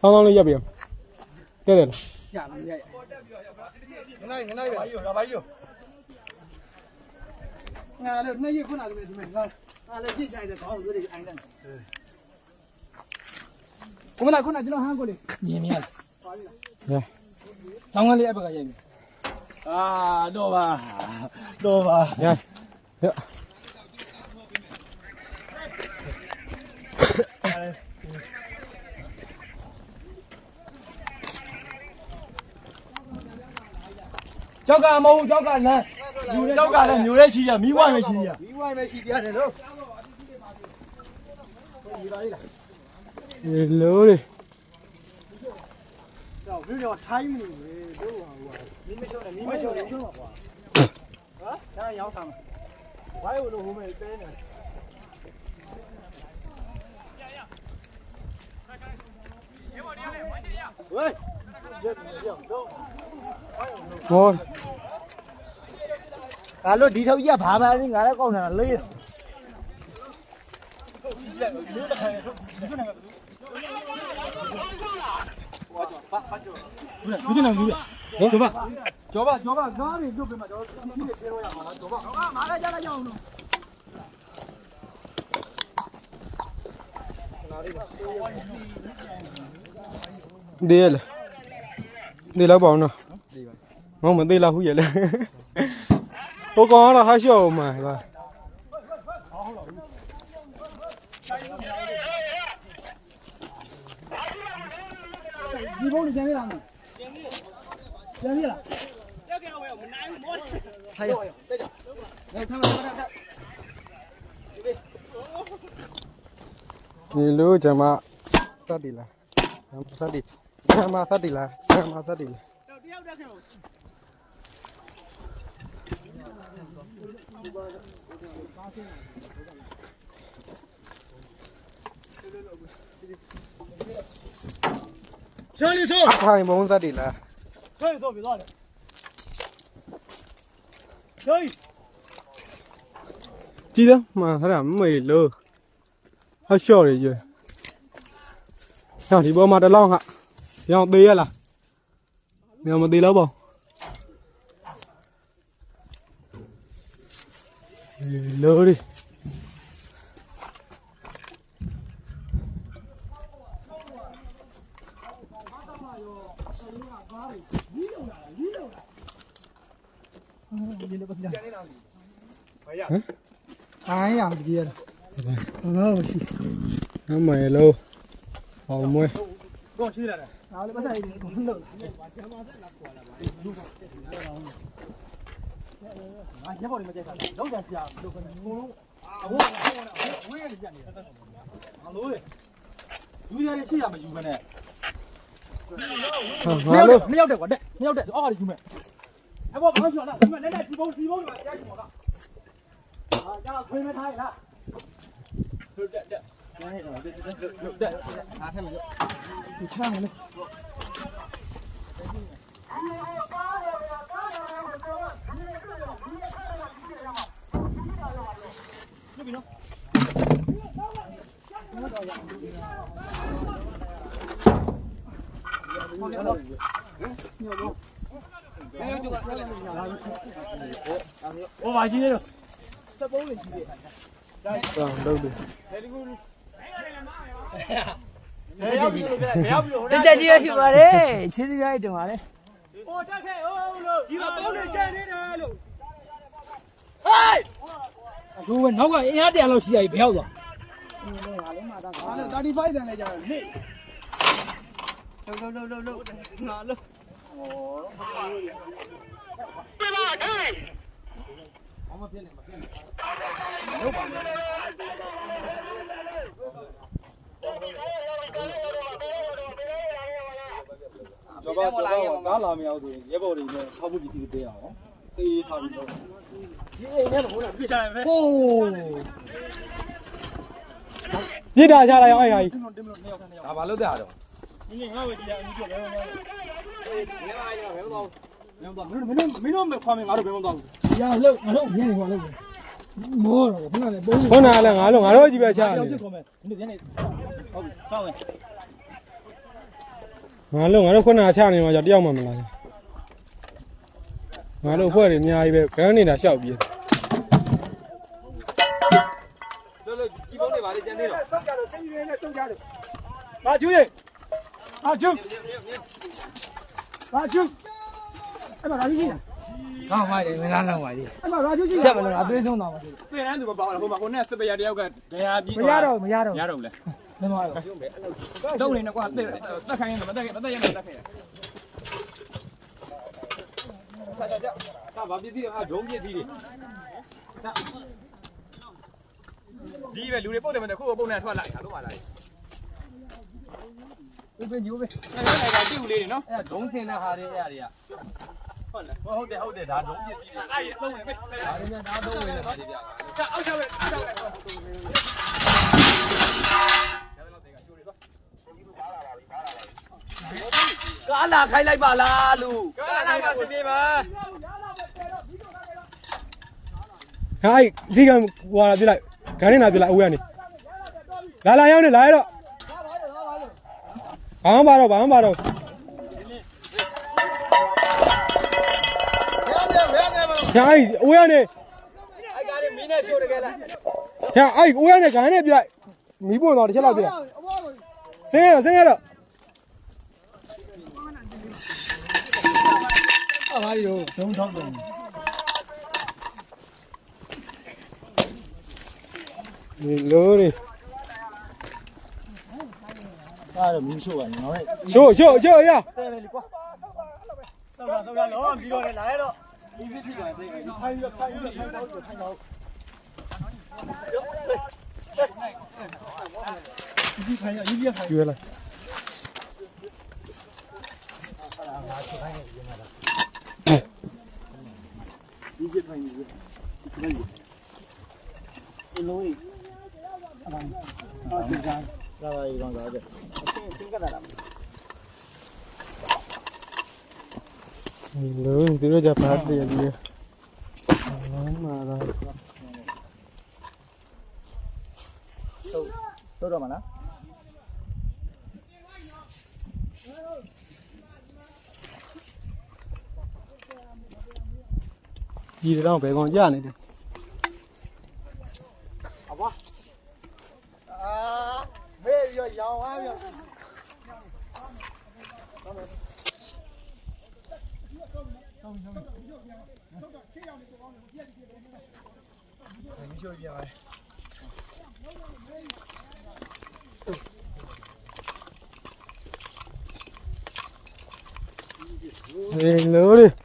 ဆောင်းဆောင်းလေးရက်ပြအောင်တဲ့တယ်လားရမရရငနိုင်ငနိုင်ပါယူလာပါယူငါလည်းနှစ်ရက်ခုနကတည်းကဒီမှာငါငါလည်းပြစ်ချိုင်တဲ့ခေါင်းတို့တွေအိုင်းတယ်ကိုမလာခုနကျွန်တော်ဟန်းကိုလေမြင်မြင်ရဆောင်းကလေးအပကရိုက်ပြီအာတော့ပါတော့ပါရရ ကြောက်ကမဟုတ်ကြောက်ကလမ်းကြောက်ကလည်းမျိုးရဲရှိရမိဝိုင်းပဲရှိရမိဝိုင်းပဲရှိတရားတယ်လို့ဒီလိုလေတော့ပြီးတော့ထိုင်းနေပြီတို့ဟာဟိုမိမရှုံးတယ်မိမရှုံးတယ်ရှုံးပါကွာဟမ်ဒါရောက်တာဝိုင်းလို့ဟိုမဲ့တဲနေဝေးရက် ရက်တော့ဟောငါတို့ဒီထောက်ကြီးကဘာမှန်းငါလည်းကောက်နေတာလေးဘူးတင်နေဘူးလေဟောဘာကျော်ပါကျော်ပါကားတွေပြုတ်ပေးမှာတော့ဒီနေ့ဆဲလို့ရမှာလားကျော်ပါဟာမာလာကြလာကြအောင်လို့ဒီရလေ ဒီလောက်ပါအောင်နော်မဟုတ်မသေးလားဟူရလေဟိုကောင်ကတော့ဟာရှော့မှာပါဒီဘုံကြီးကျန်နေလားမကျန်နေလားထိုင်တက်ကြတော့ထားပါထားပါဒီလိုဂျမသတ်တယ်လားဂျမသတ်တယ် ဂျမသတ်တယ်လားဂျမသတ်တယ်လားတယောက်တယောက်ခေါင်းထိုင်ဘုံသတ်တယ်လားဆွေးဆိုပြီးသွားတယ်ဆွေးကြည့်တော့မှဟာမေလို့ဟာရှော့ရရွယ်ဟောဒီပေါ်မှာတလောင်းဟာ ရောင်သေးရလားညမသေးတော့ပေါ့လို့ရီအိုင်းရပြီရငါမရှိအမေလို့ဟောမွေးကောရှိလာတယ် ငါလည်းပတ်ဆိုင်နေလို့ငါရက်ပေါ်နေမကြိုက်တာလောက်ကြဆရာလို့ကနေငုံလုံးအဝဝဝင်းရပြနေတယ်ဟလိုလေလူရည်ရှိရမယူမနဲ့ဟာငါလို့နှစ်ယောက်တက်ကွာတက်နှစ်ယောက်တက်အော်ဒီယူမယ်အဲ့ဘောဘာလို့ရှိလားဒီမဲ့နဲ့ဒီဘုံဒီဘုံမှာကြားချင်ပါလားအာကြာခွေးမထားရလားတက်တက်တက် တက်တက်အားထဲမှာဒီချမ်းလေဟိုပါကြီးနေ တော့စက်ပုံးလေးရှိတယ်ဟာလို့တယ်ဘယ်ရောက်ပြီလို့ပြဘယ်ရောက်ပြီလို့ဟိုတက်ကြီးရရှိပါတယ်ချင်းစီရိုက်တင်ပါလေဟိုတက်ခဲ့ဟုတ်လို့ဒီမှာပေါင်းနေကြနေတယ်လို့အခုကနောက်ကအင်အားတရာလောက်ရှိရပြီဘယ်ရောက်သွား35တန်လဲကြာတယ်နေ့လုံးလုံးလုံးလုံးငါလုံးကျော်ပါကျော်ပါ ကားလာမရောက်ဆိုရင်ရဲဘော်တွေနဲ့ထောက်ဖို့ကြည့်ကြည့်ပေးအောင်နော်စေးထားပြီးတော့ဒီအိမ်ထဲမှာဟိုကပြစ်ချတယ်ပဲဟိုးပြစ်တာချလိုက်အောင်အဲ့ဟာကြီးတင်းလို့တင်းလို့နှစ်ယောက်နဲ့ယောက်ဒါဘာလို့တဲ့အားတော့ဒီနေ့ငါ့ကိုကြည့်ရအမှုပြလဲဘယ်မှာအေးဒီမှာရဘယ်မှာတော့ဘယ်မှာမင်းမင်းမင်းတို့မခွာမင်းငါတို့ဘယ်မှာတော့ရလို့ငါတို့မြင်နေပါလို့မောတော့ခဏလေးပုံးခုနကလည်းငါလို့ငါတို့ကြည့်ပဲချာတယောက်နေချစ်ခေါ်မယ်ဒီနေ့ညနေဟုတ်ပြီစောင်းမယ် ငါတို့ငါတို့ခုနကချနေမှာကြောက်တယောက်မှမလာဘူးငါတို့အဖွဲ့တွေအများကြီးပဲခန်းနေတာရှောက်ပြေးလို့လို့ကြီးပုံးတွေပါလေကျန်သေးတော့စောက်ကြလို့စိတ်ရင်းနဲ့စောက်ကြလို့ဘာကျူးရေဘာကျူးဘာကျူးအဲ့မှာရာကျူးရှိလားကောင်းပါလေမလားလောက်ပါလေအဲ့မှာရာကျူးရှိချက်လားမလို့အသွေးဆုံးသွားပါစေပြင်တန်းသူမပါဘူးဟိုမှာဟိုနဲ့စပယ်ရတယောက်ကဒရာပြီးမရတော့မရတော့ရတော့ဘူးလေ မမရောတော့နေကွာတက်တက်ခိုင်းနေမတက်မတက်ရမတက်ခိုင်းရဆက်ကြကြဒါဗာပစ္စည်းဟာဒုံးပစ္စည်းတွေဒီပဲလူတွေပုတ်တယ်မတခုပုတ်နေထွက်လာတာလုံးပါလားဒီပဲညိုးပဲအဲ့ဒါကတိူလေးနေနော်အဲ့ဒုံးတင်တဲ့ဟာတွေအဲ့တွေကဟုတ်လားဟုတ်တယ်ဟုတ်တယ်ဒါဒုံးပစ္စည်းတွေအဲ့ဒီအသုံးဝင်ပဲဒါတွေများဒါသုံးဝင်တယ်ဗျာအောက်ချပဲအောက်ချပဲ ကားလာခိုင်းလိုက်ပါလားလူကားလာပါစပြေပါဟာအဲ့ဒီကဟွာလာပြလိုက်ခန်းနေတာပြလိုက်အဝေးကနေလာလာရောက်နေလာရတော့ဘာမှမပါတော့ဘာမှမပါတော့ဘယ်နဲ့ဘယ်နဲ့မညာအဲ့အဝေးကနေအဲ့ကားလေးမင်းနဲ့ရှိုးတကယ်လားညာအဲ့အဝေးကနေခန်းနေပြလိုက်မီးပွင့်တော့တစ်ချက်လောက်ပြလိုက်ဆင်းရတော့ဆင်းရတော့ ဟာပါရီတို့ဒုံးထောက်တယ်ဒီလိုနေဒါတော့မင်းရှိုးပါနော်ဟဲ့ရှိုးရှိုးရှိုးရတဲ့ပဲလေကွာစောက်တာစောက်တာလောပြီးတော့လာရတော့ဒီဖြစ်ဖြစ်ပါသေးတယ်ဖိုင်ရဖိုင်ရဖိုင်တော့ဖိုင်တော့ ဒီဖိုင်ရဒီပြဖိုင်ကျွေးလိုက်ဒီပြဖိုင်ဒီဖိုင်ဒီလုံးကြီးအာဒီကံလာပါရီကောင်တော့တဲ့သင်္ကတာလားဒီလိုဒီလို ကြပါတည်းဒီဘာမှမလာတော့တော့မလားဒီတော့ဘယ်ကောင်ကြနေတယ်အာမေးရရောင်းအားရမရှိပြပါဒီလိုလေနည်း